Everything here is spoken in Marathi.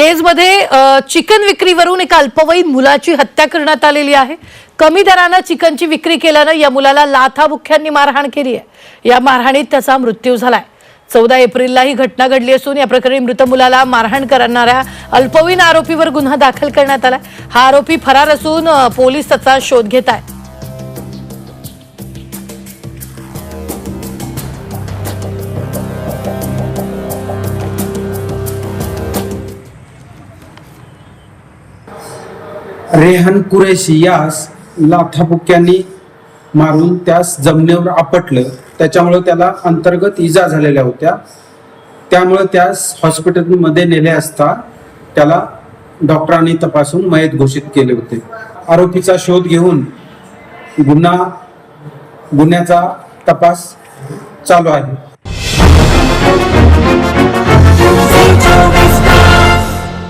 केजमध्ये चिकन विक्रीवरून एका अल्पवयीन मुलाची हत्या करण्यात आलेली आहे. कमी दरानं चिकनची विक्री केल्यानं या मुलाला लाथाबुख्यांनी मारहाण केली आहे. या मारहाणीत त्याचा मृत्यू झालाय. चौदा एप्रिलला ही घटना घडली असून या प्रकरणी मृत मुलाला मारहाण करणाऱ्या अल्पवयीन आरोपीवर गुन्हा दाखल करण्यात आलाय. हा आरोपी फरार असून पोलीस त्याचा शोध घेत आहेत. रेहन कुरेशी यास लाथाबुक्यांनी मारून त्यास जमिनीवर आपटलं. त्याच्यामुळे त्याला अंतर्गत इजा झालेल्या होत्या. त्यामुळे त्यास हॉस्पिटलमध्ये नेले असता त्याला डॉक्टरांनी तपासून मयत घोषित केले होते. आरोपीचा शोध घेऊन गुन्हा गुन्ह्याचा तपास चालू आहे.